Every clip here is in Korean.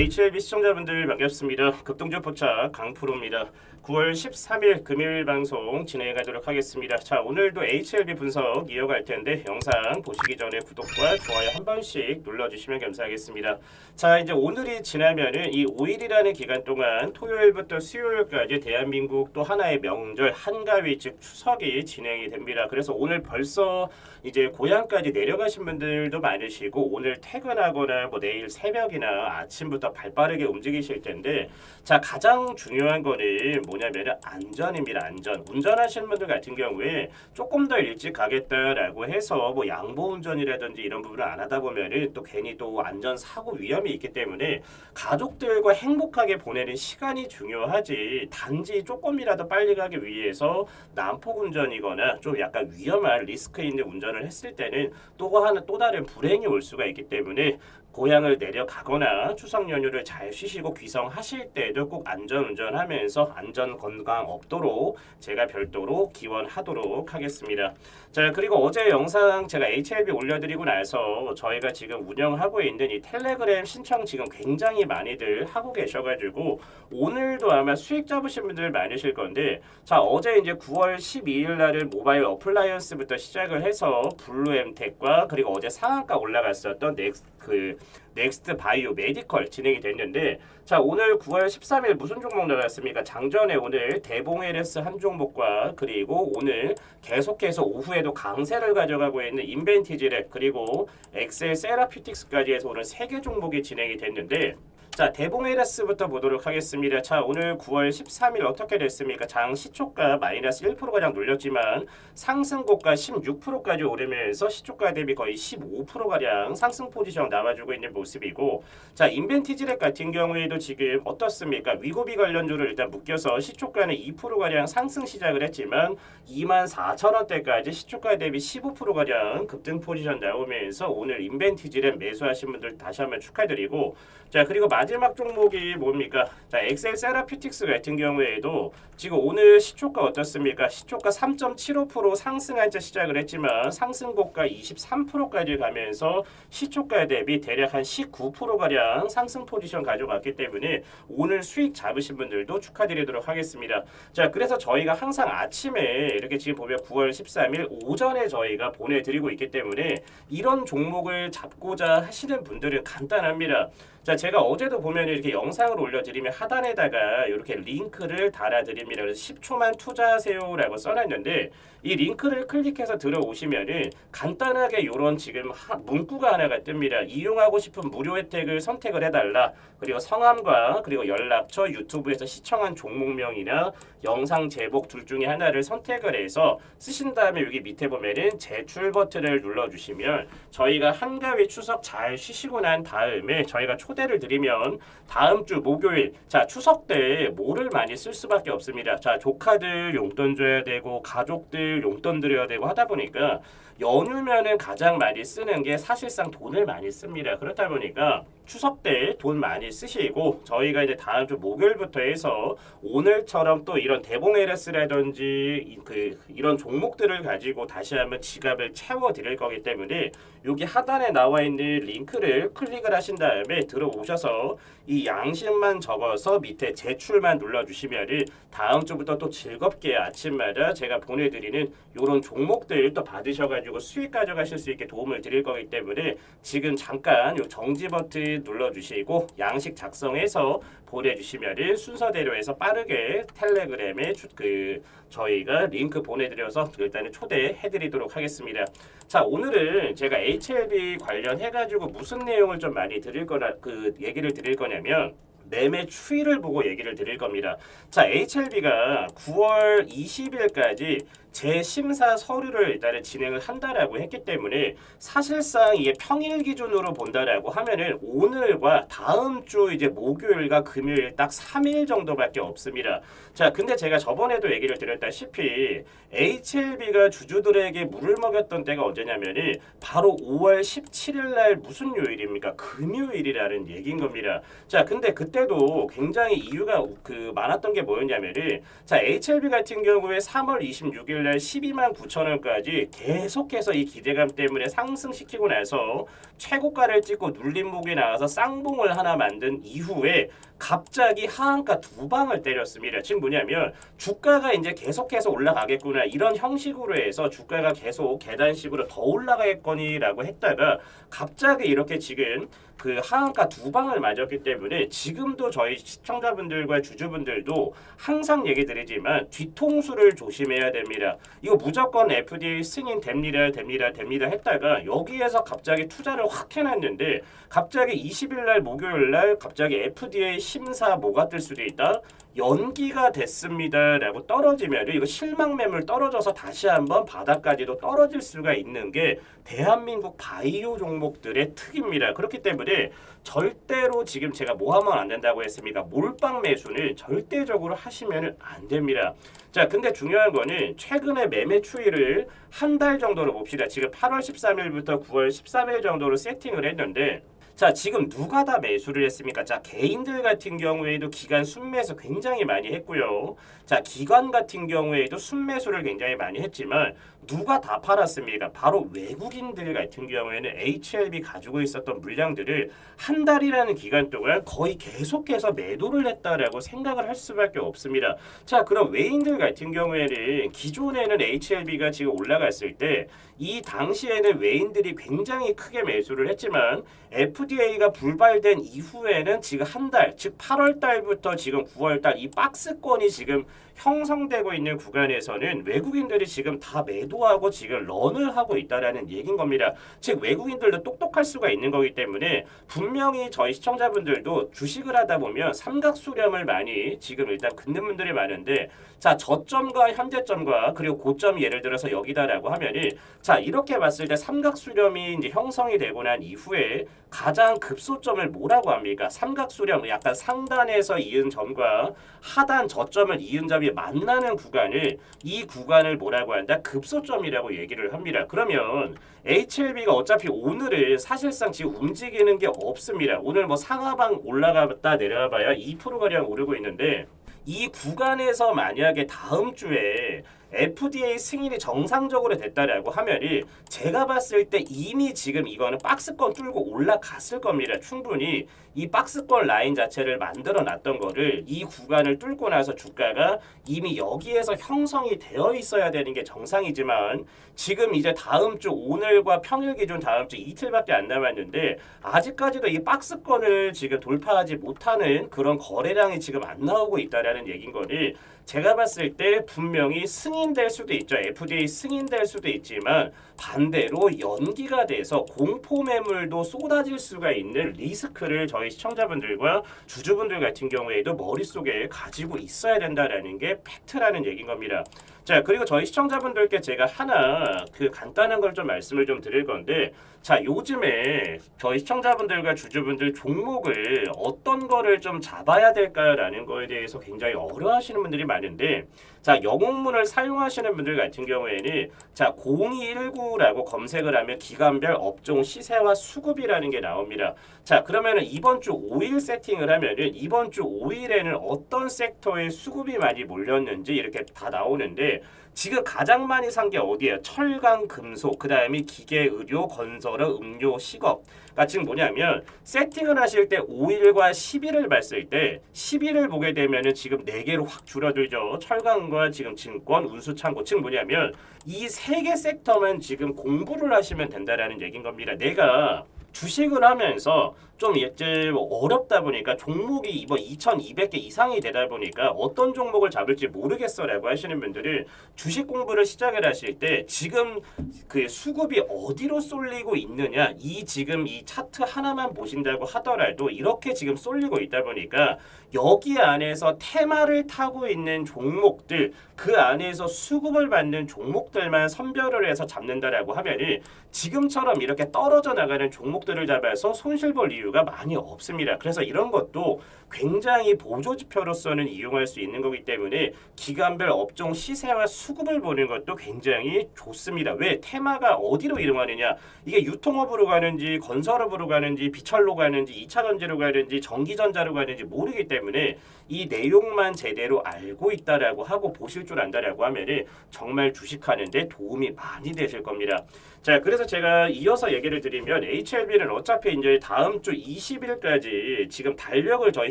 HLB 시청자분들 반갑습니다. 급등주 포착 강프로입니다. 9월 13일 금요일 방송 진행하도록 하겠습니다. 자 오늘도 HLB 분석 이어갈 텐데 영상 보시기 전에 구독과 좋아요 한 번씩 눌러주시면 감사하겠습니다. 자 이제 오늘이 지나면은 이 5일이라는 기간 동안 토요일부터 수요일까지 대한민국 또 하나의 명절 한가위 즉 추석이 진행이 됩니다. 그래서 오늘 벌써 이제 고향까지 내려가신 분들도 많으시고 오늘 퇴근하거나 뭐 내일 새벽이나 아침부터 발빠르게 움직이실 텐데 자 가장 중요한 거는 뭐냐면 안전입니다 안전. 운전하시는 분들 같은 경우에 조금 더 일찍 가겠다라고 해서 뭐 양보 운전이라든지 이런 부분을 안 하다 보면은 또 괜히 또 안전 사고 위험이 있기 때문에 가족들과 행복하게 보내는 시간이 중요하지 단지 조금이라도 빨리 가기 위해서 난폭 운전이거나 좀 약간 위험한 리스크 있는 운전을 했을 때는 또 하나 또 다른 불행이 올 수가 있기 때문에 고향을 내려가거나 추석 연휴를 잘 쉬시고 귀성하실 때도 꼭 안전 운전하면서 안전 건강 없도록 제가 별도로 기원하도록 하겠습니다. 자 그리고 어제 영상 제가 HLB 올려드리고 나서 저희가 지금 운영하고 있는 이 텔레그램 신청 지금 굉장히 많이들 하고 계셔가지고 오늘도 아마 수익 잡으신 분들 많으실 건데 자 어제 이제 9월 12일 날은 모바일 어플라이언스부터 시작을 해서 블루엠텍과 그리고 어제 상한가 올라갔었던 넥스 그 넥스트 바이오 메디컬 진행이 됐는데 자 오늘 9월 13일 무슨 종목 나왔습니까? 장전에 오늘 대봉 LS 한 종목과 그리고 오늘 계속해서 오후에도 강세를 가져가고 있는 인벤티지랩 그리고 엑셀 세라피틱스까지 해서 오늘 세 개 종목이 진행이 됐는데 자 대봉 LS부터 보도록 하겠습니다. 자 오늘 9월 13일 어떻게 됐습니까? 장 시초가 마이너스 1%가량 눌렸지만 상승고가 16%까지 오르면서 시초가 대비 거의 15%가량 상승 포지션 남아주고 있는 모습이고 자 인벤티지랩 같은 경우에도 지금 어떻습니까? 위고비 관련주를 일단 묶여서 시초가는 2%가량 상승 시작을 했지만 24,000원대까지 시초가 대비 15%가량 급등 포지션 나오면서 오늘 인벤티지랩 매수하신 분들 다시 한번 축하드리고 자 그리고 마 지막 종목이 뭡니까? 자 엑셀 세라피틱스 같은 경우에도 지금 오늘 시초가 어떻습니까? 시초가 3.75% 상승한 채 시작을 했지만 상승고가 23%까지 가면서 시초가 대비 대략 한 19%가량 상승 포지션 가져갔기 때문에 오늘 수익 잡으신 분들도 축하드리도록 하겠습니다. 자 그래서 저희가 항상 아침에 이렇게 지금 보면 9월 13일 오전에 저희가 보내드리고 있기 때문에 이런 종목을 잡고자 하시는 분들은 간단합니다. 자, 제가 어제도 보면 이렇게 영상을 올려드리면 하단에다가 이렇게 링크를 달아드립니다. 그래서 10초만 투자하세요라고 써놨는데 이 링크를 클릭해서 들어오시면은 간단하게 이런 지금 하, 문구가 하나가 뜹니다. 이용하고 싶은 무료 혜택을 선택을 해달라. 그리고 성함과 그리고 연락처 유튜브에서 시청한 종목명이나 영상 제목 둘 중에 하나를 선택을 해서 쓰신 다음에 여기 밑에 보면은 제출 버튼을 눌러주시면 저희가 한가위 추석 잘 쉬시고 난 다음에 저희가 초대 를 드리면 다음 주 목요일 자 추석 때 뭐를 많이 쓸 수밖에 없습니다. 자 조카들 용돈 줘야 되고 가족들 용돈 드려야 되고 하다 보니까 연휴면은 가장 많이 쓰는 게 사실상 돈을 많이 씁니다. 그렇다 보니까 추석 때 돈 많이 쓰시고 저희가 이제 다음 주 목요일부터 해서 오늘처럼 또 이런 대봉 LS라든지 이- 그 이런 종목들을 가지고 다시 한번 지갑을 채워 드릴 거기 때문에 여기 하단에 나와 있는 링크를 클릭을 하신 다음에 들어오셔서 이 양식만 적어서 밑에 제출만 눌러 주시면은 다음 주부터 또 즐겁게 아침마다 제가 보내 드리는 이런 종목들 또 받으셔 가지고 수익 가져가실 수 있게 도움을 드릴 거기 때문에 지금 잠깐 요 정지 버튼 눌러주시고 양식 작성해서 보내주시면은 순서대로 해서 빠르게 텔레그램에 주, 그 저희가 링크 보내드려서 일단은 초대해드리도록 하겠습니다. 자 오늘은 제가 HLB 관련해가지고 무슨 내용을 좀 많이 드릴 거나 그 얘기를 드릴 거냐면 매매 추이를 보고 얘기를 드릴 겁니다. 자, HLB가 9월 20일까지 재심사 서류를 일단은 진행을 한다라고 했기 때문에 사실상 이게 평일 기준으로 본다라고 하면은 오늘과 다음 주 이제 목요일과 금요일 딱 3일 정도밖에 없습니다. 자, 근데 제가 저번에도 얘기를 드렸다시피 HLB가 주주들에게 물을 먹였던 때가 언제냐면은 바로 5월 17일 날 무슨 요일입니까? 금요일이라는 얘기인 겁니다. 자, 근데 그때도 굉장히 이유가 그 많았던 게 뭐였냐면은 자, HLB 같은 경우에 3월 26일 27일 날 12만 9천 원까지 계속해서 이 기대감 때문에 상승시키고 나서 최고가를 찍고 눌림목이 나와서 쌍봉을 하나 만든 이후에 갑자기 하한가 두 방을 때렸습니다. 지금 뭐냐면 주가가 이제 계속해서 올라가겠구나 이런 형식으로 해서 주가가 계속 계단식으로 더 올라가겠거니라고 했다가 갑자기 이렇게 지금 그 하한가 두 방을 맞았기 때문에 지금도 저희 시청자분들과 주주분들도 항상 얘기 드리지만 뒤통수를 조심해야 됩니다. 이거 무조건 FDA 승인 됩니다, 됩니다, 됩니다 했다가 여기에서 갑자기 투자를 확 해놨는데 갑자기 20일 날 목요일 날 갑자기 FDA 심사 뭐가 뜰 수도 있다. 연기가 됐습니다라고 떨어지면 이거 실망 매물 떨어져서 다시 한번 바닥까지도 떨어질 수가 있는 게 대한민국 바이오 종목들의 특입니다. 그렇기 때문에 절대로 지금 제가 뭐 하면 안 된다고 했습니까? 몰빵 매수는 절대적으로 하시면 안 됩니다. 자, 근데 중요한 거는 최근에 매매 추이를 한 달 정도로 봅시다. 지금 8월 13일부터 9월 13일 정도로 세팅을 했는데 자 지금 누가 다 매수를 했습니까? 자 개인들 같은 경우에도 기간 순매수 굉장히 많이 했고요. 자 기관 같은 경우에도 순매수를 굉장히 많이 했지만 누가 다 팔았습니까? 바로 외국인들 같은 경우에는 HLB 가지고 있었던 물량들을 한 달이라는 기간 동안 거의 계속해서 매도를 했다라고 생각을 할 수밖에 없습니다. 자 그럼 외인들 같은 경우에는 기존에는 HLB가 지금 올라갔을 때 이 당시에는 외인들이 굉장히 크게 매수를 했지만 FDA가 불발된 이후에는 지금 한 달, 즉 8월 달부터 지금 9월 달 이 박스권이 지금 형성되고 있는 구간에서는 외국인들이 지금 다 매도하고 지금 런을 하고 있다라는 얘기인 겁니다. 즉 외국인들도 똑똑할 수가 있는 거기 때문에 분명히 저희 시청자분들도 주식을 하다 보면 삼각수렴을 많이 지금 일단 긋는 분들이 많은데 자 저점과 현재점과 그리고 고점이 예를 들어서 여기다라고 하면은 자 이렇게 봤을 때 삼각수렴이 이제 형성이 되고 난 이후에 가장 급소점을 뭐라고 합니까? 삼각수렴 약간 상단에서 이은 점과 하단 저점을 이은 점이 만나는 구간을 이 구간을 뭐라고 한다? 급소점이라고 얘기를 합니다. 그러면 HLB가 어차피 오늘은 사실상 지금 움직이는 게 없습니다. 오늘 뭐 상하방 올라갔다 내려가봐야 2%가량 오르고 있는데 이 구간에서 만약에 다음 주에 FDA 승인이 정상적으로 됐다라고 하면은 제가 봤을 때 이미 지금 이거는 박스권 뚫고 올라갔을 겁니다. 충분히 이 박스권 라인 자체를 만들어 놨던 거를 이 구간을 뚫고 나서 주가가 이미 여기에서 형성이 되어 있어야 되는 게 정상이지만 지금 이제 다음 주 오늘과 평일 기준 다음 주 이틀밖에 안 남았는데 아직까지도 이 박스권을 지금 돌파하지 못하는 그런 거래량이 지금 안 나오고 있다라는 얘긴 거를 제가 봤을 때 분명히 승인될 수도 있죠. FDA 승인될 수도 있지만 반대로 연기가 돼서 공포 매물도 쏟아질 수가 있는 리스크를 저희 시청자분들과 주주분들 같은 경우에도 머릿속에 가지고 있어야 된다라는 게 팩트라는 얘기인 겁니다. 자 그리고 저희 시청자분들께 제가 하나 그 간단한 걸 좀 말씀을 좀 드릴 건데 자 요즘에 저희 시청자분들과 주주분들 종목을 어떤 거를 좀 잡아야 될까라는 거에 대해서 굉장히 어려워하시는 분들이 많은데 자 영웅문을 사용하시는 분들 같은 경우에는 자 0219라고 검색을 하면 기간별 업종 시세와 수급이라는 게 나옵니다. 자 그러면은 이번 주 5일 세팅을 하면은 이번 주 5일에는 어떤 섹터에 수급이 많이 몰렸는지 이렇게 다 나오는데 지금 가장 많이 산 게 어디예요? 철강, 금속, 그 다음에 기계, 의료, 건설, 음료, 식업. 그러니까 지금 뭐냐면 세팅을 하실 때 5일과 10일을 봤을 때 10일을 보게 되면은 지금 4개로 확 줄어들죠. 철강과 지금 증권, 운수, 창고. 지금 뭐냐면 이세개 섹터만 지금 공부를 하시면 된다라는 얘기인 겁니다. 내가 주식을 하면서 좀 이제 어렵다 보니까 종목이 이번 2,200개 이상이 되다 보니까 어떤 종목을 잡을지 모르겠어라고 하시는 분들은 주식 공부를 시작을 하실 때 지금 그 수급이 어디로 쏠리고 있느냐 이 지금 이 차트 하나만 보신다고 하더라도 이렇게 지금 쏠리고 있다 보니까 여기 안에서 테마를 타고 있는 종목들 그 안에서 수급을 받는 종목들만 선별을 해서 잡는다라고 하면은 지금처럼 이렇게 떨어져 나가는 종목들을 잡아서 손실 볼 이유 여유가 많이 없습니다. 그래서 이런 것도 굉장히 보조 지표로서는 이용할 수 있는 거기 때문에 기간별 업종 시세와 수급을 보는 것도 굉장히 좋습니다. 왜 테마가 어디로 이동하느냐? 이게 유통업으로 가는지 건설업으로 가는지 비철로 가는지 2차 전지로 가는지 전기전자로 가는지 모르기 때문에 이 내용만 제대로 알고 있다라고 하고 보실 줄 안다라고 하면은 정말 주식하는데 도움이 많이 되실 겁니다. 자, 그래서 제가 이어서 얘기를 드리면 HLB는 어차피 이제 다음 주 20일까지 지금 달력을 저희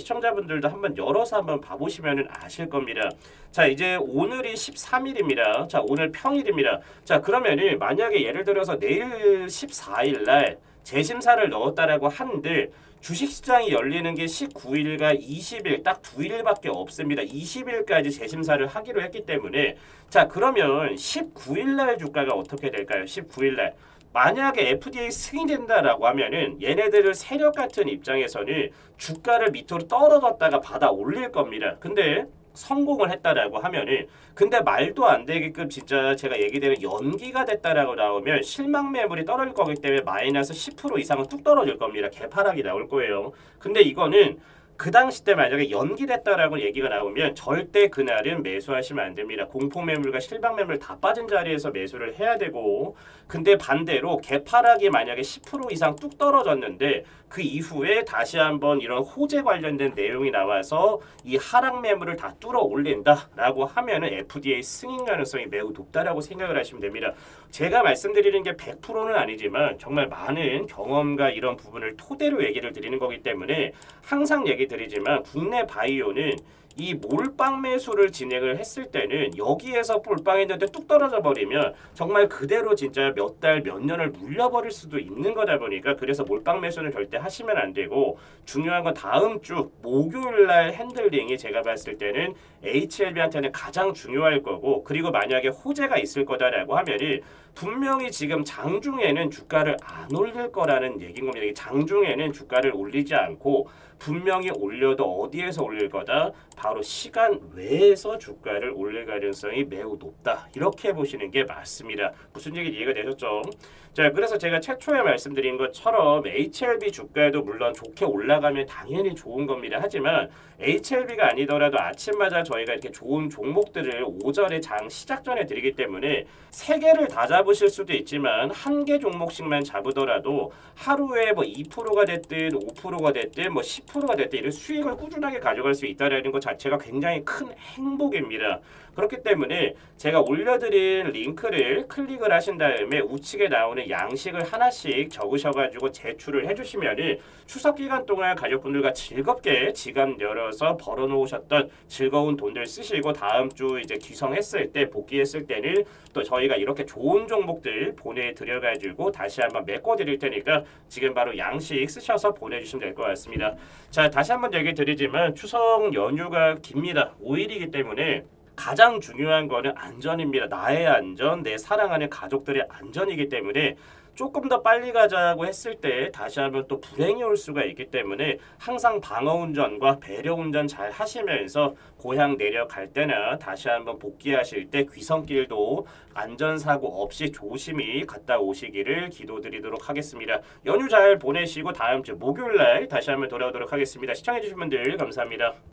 시청자분들도 한번 열어서 한번 봐보시면은 아실 겁니다. 자, 이제 오늘이 13일입니다. 자, 오늘 평일입니다. 자, 그러면은 만약에 예를 들어서 내일 14일 날 재심사를 넣었다라고 한들 주식시장이 열리는 게 19일과 20일 딱 두 일밖에 없습니다. 20일까지 재심사를 하기로 했기 때문에 자 그러면 19일 날 주가가 어떻게 될까요? 19일 날 만약에 FDA 승인된다라고 하면은 얘네들을 세력 같은 입장에서는 주가를 밑으로 떨어졌다가 받아 올릴 겁니다. 근데 성공을 했다라고 하면은 근데 말도 안 되게끔 진짜 제가 얘기대로 연기가 됐다라고 나오면 실망 매물이 떨어질 거기 때문에 마이너스 10% 이상은 뚝 떨어질 겁니다. 개파락이 나올 거예요. 근데 이거는 그 당시 때 만약에 연기됐다라고 얘기가 나오면 절대 그날은 매수하시면 안 됩니다. 공포 매물과 실방 매물 다 빠진 자리에서 매수를 해야 되고 근데 반대로 개파락이 만약에 10% 이상 뚝 떨어졌는데 그 이후에 다시 한번 이런 호재 관련된 내용이 나와서 이 하락 매물을 다 뚫어 올린다라고 하면은 FDA 승인 가능성이 매우 높다라고 생각을 하시면 됩니다. 제가 말씀드리는 게 100%는 아니지만 정말 많은 경험과 이런 부분을 토대로 얘기를 드리는 거기 때문에 항상 얘기 드리지만 국내 바이오는 이 몰빵 매수를 진행을 했을 때는 여기에서 몰빵했는데 뚝 떨어져 버리면 정말 그대로 진짜 몇 달 몇 년을 물려버릴 수도 있는 거다 보니까 그래서 몰빵 매수는 절대 하시면 안 되고 중요한 건 다음 주 목요일 날 핸들링이 제가 봤을 때는 HLB한테는 가장 중요할 거고 그리고 만약에 호재가 있을 거다라고 하면은 분명히 지금 장중에는 주가를 안 올릴 거라는 얘기인 겁니다. 이 장중에는 주가를 올리지 않고 분명히 올려도 어디에서 올릴 거다? 바로 시간 외에서 주가를 올릴 가능성이 매우 높다. 이렇게 보시는 게 맞습니다. 무슨 얘기 이해가 되셨죠? 자, 그래서 제가 최초에 말씀드린 것처럼 HLB 주가도 물론 좋게 올라가면 당연히 좋은 겁니다. 하지만 HLB가 아니더라도 아침마다 저희가 이렇게 좋은 종목들을 오전에 장 시작 전에 드리기 때문에 세 개를 다 잡으실 수도 있지만 한 개 종목씩만 잡으더라도 하루에 뭐 2%가 됐든 5%가 됐든 뭐 10%가 됐든 이런 수익을 꾸준하게 가져갈 수 있다는 것 자체가 굉장히 큰 행복입니다. 그렇기 때문에 제가 올려드린 링크를 클릭을 하신 다음에 우측에 나오는 양식을 하나씩 적으셔가지고 제출을 해주시면은 추석 기간 동안 가족분들과 즐겁게 지갑 열어서 벌어놓으셨던 즐거운 돈들 쓰시고 다음 주 이제 귀성했을 때 복귀했을 때는 또 저희가 이렇게 좋은 종목들 보내드려가지고 다시 한번 메꿔드릴 테니까 지금 바로 양식 쓰셔서 보내주시면 될 것 같습니다. 자 다시 한번 얘기 드리지만 추석 연휴가 깁니다. 5일이기 때문에 가장 중요한 거는 안전입니다. 나의 안전, 내 사랑하는 가족들의 안전이기 때문에 조금 더 빨리 가자고 했을 때 다시 한번 또 불행이 올 수가 있기 때문에 항상 방어 운전과 배려 운전 잘 하시면서 고향 내려갈 때나 다시 한번 복귀하실 때 귀성길도 안전사고 없이 조심히 갔다 오시기를 기도드리도록 하겠습니다. 연휴 잘 보내시고 다음 주 목요일 날 다시 한번 돌아오도록 하겠습니다. 시청해주신 분들 감사합니다.